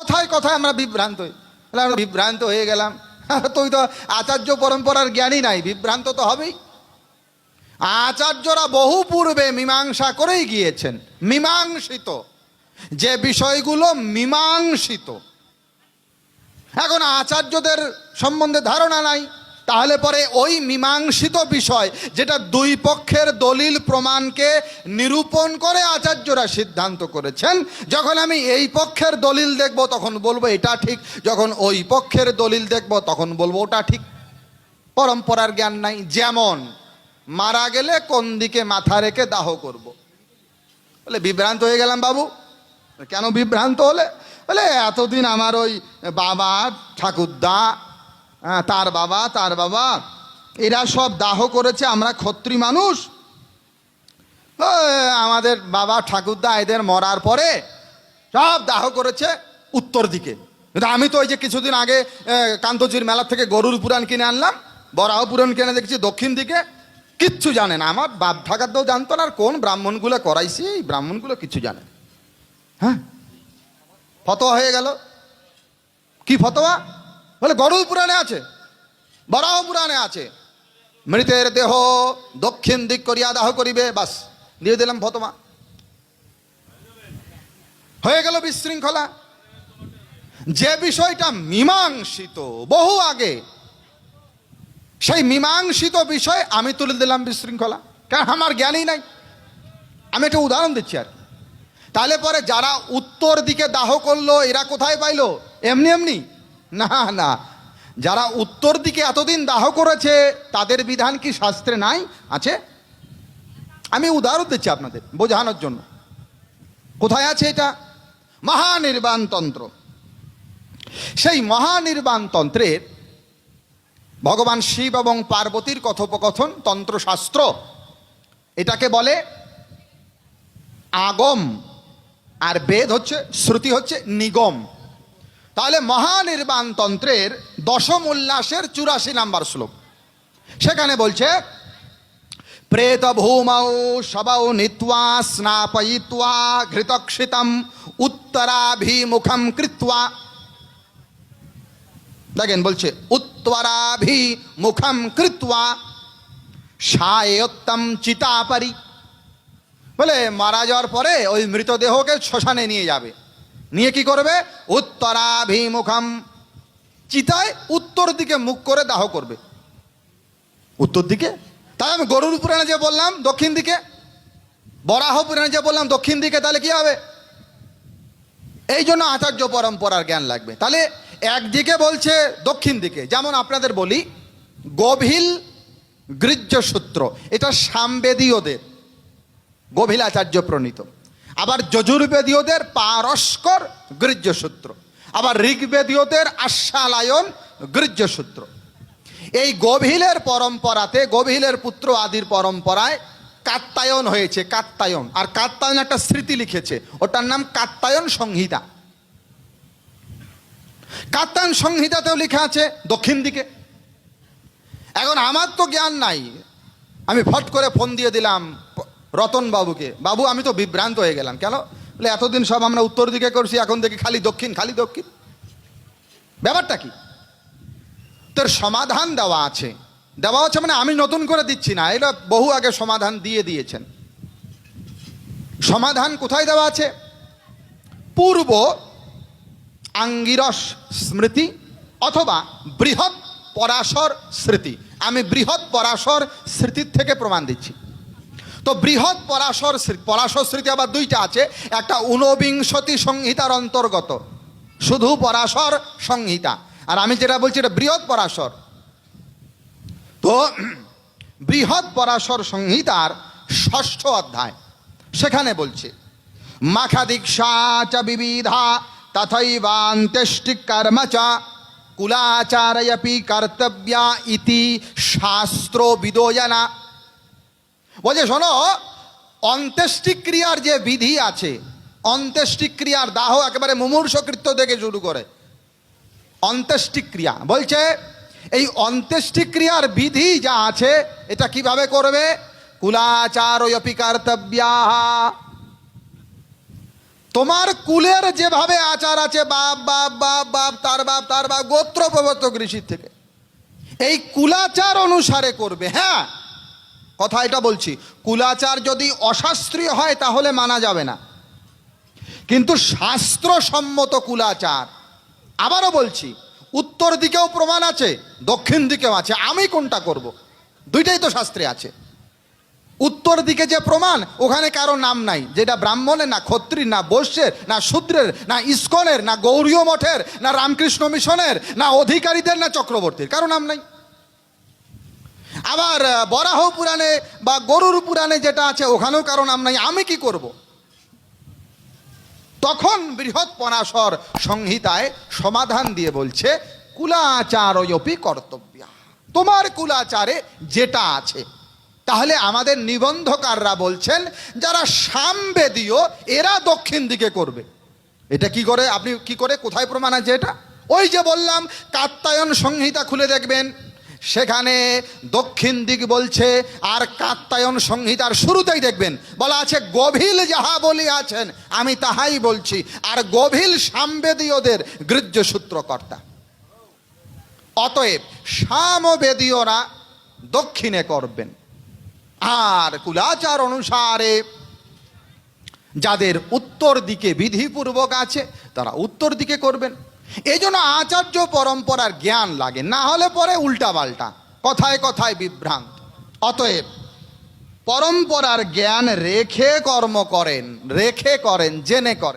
কথায় কথায় আমরা বিভ্রান্ত হই। তাহলে আমরা বিভ্রান্ত হয়ে গেলাম। তুই তো আচার্য পরম্পরার জ্ঞানই নাই, বিভ্রান্ত তো হবেই। আচার্যরা বহু পূর্বে মীমাংসা করেই গিয়েছেন, মীমাংসিত। যে বিষয়গুলো মীমাংসিত। এখন আচার্যদের সম্বন্ধে ধারণা নাই। তাহলে পরে ওই মীমাংসিত বিষয় যেটা দুই পক্ষের দলিল প্রমাণকে নিরূপণ করে আচার্যরা সিদ্ধান্ত করেছেন, যখন আমি এই পক্ষের দলিল দেখব তখন বলব এটা ঠিক, যখন ওই পক্ষের দলিল দেখব তখন বলব ওটা ঠিক। পরম্পরার জ্ঞান নাই, যেমন মারা গেলে কোন দিকে মাথা রেখে দাহ করব। বলে, বিভ্রান্ত হয়ে গেলাম বাবু। কেন বিভ্রান্ত হলে? বলে, এতদিন আমার ওই বাবা, ঠাকুরদা হ্যাঁ, তার বাবা তার বাবা। এরা সব দাহ করেছে আমরা ক্ষত্রি মানুষ। আমাদের বাবা ঠাকুরদা এদের মরার পরে সব দাহ করেছে উত্তর দিকে। আমি তো ওই যে কিছুদিন আগে কান্তজির মেলা থেকে গরুর পুরাণ কিনে আনলাম বরাহ পুরাণ কিনে দেখছি দক্ষিণ দিকে। কিচ্ছু জানে না আমার বাপ ঠাকারদাও জানতো না আর কোন ব্রাহ্মণগুলো করাইছি এই ব্রাহ্মণগুলো কিছু জানে। হ্যাঁ ফতোয়া হয়ে গেল। কি ফতোয়া? বলে গরুর পুরাণে আছে, বরাহ পুরাণে আছে। মৃতের দেহ দক্ষিণ দিক করিয়া দাহ করিবে, বাস, দিয়ে দিলাম ফতোয়া হয়ে গেল বিশৃঙ্খলা। যে বিষয়টা মীমাংসিত বহু আগে, সেই মীমাংসিত বিষয় আমি তুলে দিলাম বিশৃঙ্খলা। কারণ আমার জ্ঞানই নাই। আমি একটা উদাহরণ দিচ্ছি আর। তাহলে পরে যারা উত্তর দিকে দাহ করল, এরা কোথায় পাইলো? এমনি এমনি। না না। যারা উত্তর দিকে এতদিন দাহ করেছে, তাদের বিধান কি শাস্ত্রে নাই? আছে? আমি উদাহরণ দিচ্ছি আপনাদের, বোঝানোর জন্য। কোথায় আছে এটা? মহানির্বাণ তন্ত্র। সেই মহানির্বাণ তন্ত্রের ভগবান শিব এবং পার্বতীর কথোপকথন, তন্ত্রশাস্ত্র, এটাকে বলে আগম। আর বেদ হচ্ছে, শ্রুতি হচ্ছে নিগম। তাহলে মহানির্বাণ তন্ত্রের দশম উল্লাসের চুরাশি নাম্বার শ্লোক। সেখানে বলছে প্রেত ভূমৌ সবৌ নিত্বা স্নাপয়িত্বা ঘৃতক্ষিতম উত্তরাভিমুখম কৃত্বা। দেখেন বলছে, উত্তরাভিমুখম কৃত্বা সায়ত্তম চিতাপারি। বলে মারা যাওয়ার পরে ওই মৃতদেহকে শ্মশানে নিয়ে যাবে। নিয়ে কি করবে? উত্তরাভিমুখম। চিতায় উত্তর দিকে মুখ করে দাহ করবে। উত্তর দিকে? তাই আমি গরুর পুরাণে যে বললাম, দক্ষিণ দিকে। বরাহ পুরাণে যে বললাম, দক্ষিণ দিকে, তাহলে কি হবে? এই জন্য আচার্য পরম্পরার জ্ঞান লাগবে। তাহলে একদিকে বলছে দক্ষিণ দিকে। যেমন আপনাদের বলি, গভীল গৃহ্য সূত্র এটা সামবেদীয়দের। গভীল আচার্য প্রণীত। আবার যজুর্বেদীয়দের পারস্কর গৃহ্য সূত্র আবার ঋগ্বেদীয়দের আশ্বালায়ন গৃহ্য সূত্র এই গভীলের পরম্পরাতে, গভীলের পুত্র আদির পরম্পরায় কাত্তায়ন হয়েছে, কাত্তায়ন। আর কাত্তায়ন একটা স্মৃতি লিখেছে, ওটার নাম কাত্তায়ন সংহিতা। কাত্তায়ন সংহিতাতেও লেখা আছে দক্ষিণ দিকে। এখন আমার তো জ্ঞান নাই, আমি ফট করে ফোন দিয়ে দিলাম রতন বাবুকে বাবু, আমি তো বিভ্রান্ত হয়ে গেলাম। কেন? বলে, এতদিন সব আমরা উত্তর দিকে করছি, এখন দেখি খালি দক্ষিণ খালি দক্ষিণ। ব্যাপারটা কি? তোর সমাধান দেওয়া আছে। দেওয়া আছে মানে আমি নতুন করে দিচ্ছি না। এটা বহু আগে সমাধান দিয়ে দিয়েছেন। সমাধান কোথায় দেওয়া আছে? পূর্ব আঙ্গিরস স্মৃতি অথবা বৃহৎ পরাশর স্মৃতি। আমি বৃহৎ পরাশর স্মৃতির থেকে প্রমাণ দিচ্ছি। তো বৃহৎ পরাশর পরাশর স্মৃতি আবার দুইটা আছে। একটা ঊনবিংশতি সংহিতার অন্তর্গত। শুধু পরাশর সংহিতা। আর আমি যেটা বলছি এটা বৃহৎ পরাশর। তো বৃহৎ পরাশর সংহিতার ষষ্ঠ অধ্যায়। সেখানে বলছে, মাখা দীক্ষা চ বিবিধা তথৈবান্ত্যষ্টি কর্ম চ কুলাচারয়পি কর্তব্যা ইতি শাস্ত্র বিদোয়না বলছে, শোনো, অন্ত্যেষ্টিক্রিয়ার যে বিধি আছে, অন্ত্যেষ্টিক্রিয়ার দাহ একেবারে মুমূর্ষকৃত্য থেকে শুরু করে। অন্ত্যেষ্টিক্রিয়া বলছে, এই অন্ত্যেষ্টিক্রিয়ার বিধি যা আছে, এটা কীভাবে করবে? কুলাচারয়পি কর্তব্যা তোমার কুলের যেভাবে আচার আছে, বাপ বাপ বাপ বাপ, তার বাপ তার বাপ গোত্র প্রবর্তক ঋষির থেকে, এই কুলাচার অনুসারে করবে হ্যাঁ? কথা এটা বলছি। কুলাচার যদি অশাস্ত্রীয় হয়, তাহলে মানা যাবে না। কিন্তু শাস্ত্রসম্মত কুলাচার, আবারও বলছি, উত্তর দিকেও প্রমাণ আছে, দক্ষিণ দিকেও আছে। আমি কোনটা করব? দুইটাই তো শাস্ত্রে আছে। উত্তর দিকে যে প্রমাণ, ওখানে কারও নাম নাই, যেটা ব্রাহ্মণের না ক্ষত্রির না বৈশ্যের, না শূদ্রের, না ইস্কনের, না গৌরীয় মঠের, না রামকৃষ্ণ মিশনের, না অধিকারীদের, না চক্রবর্তীর, কারও নাম নাই। আবার বরাহ পুরাণে বা গরুর পুরাণে যেটা আছে, ওখানেও কারণ নাম নাই, আমি কি করব? তখন বৃহৎ পরাশর সংহিতায় সমাধান দিয়ে বলছে, কুলাচারয়পি কর্তব্য। তোমার কুলাচারে যেটা আছে, তাহলে আমাদের নিবন্ধকাররা বলছেন, যারা সামবেদীয়, এরা দক্ষিণ দিকে করবে। এটা কি করে? আপনি কি করে? কোথায় প্রমাণ আছে এটা? ওই যে বললাম, কাত্তায়ন সংহিতা খুলে দেখবেন। সেখানে দক্ষিণ দিক বলছে, আর কাত্তায়ন সংহিতার শুরুতেই দেখবেন, বলা আছে, গভীল যাহা বলিয়াছেন, আমি তাহাই বলছি, আর গভীল সামবেদীয়দের গৃহ্য সূত্রকর্তা। অতএব সামবেদীয়রা দক্ষিণে করবেন। আর কুলাচার অনুসারে যাদের উত্তর দিকে বিধিপূর্বক আছে, তারা উত্তর দিকে করবেন। এই জন্য আচার্য পরম্পরার জ্ঞান লাগে, না হলে পরে উল্টা পাল্টা কথায় কথায় বিভ্রান্ত। অতএব পরম্পরার জ্ঞান রেখে কর্ম করেন, রেখে করেন, জেনে করেন।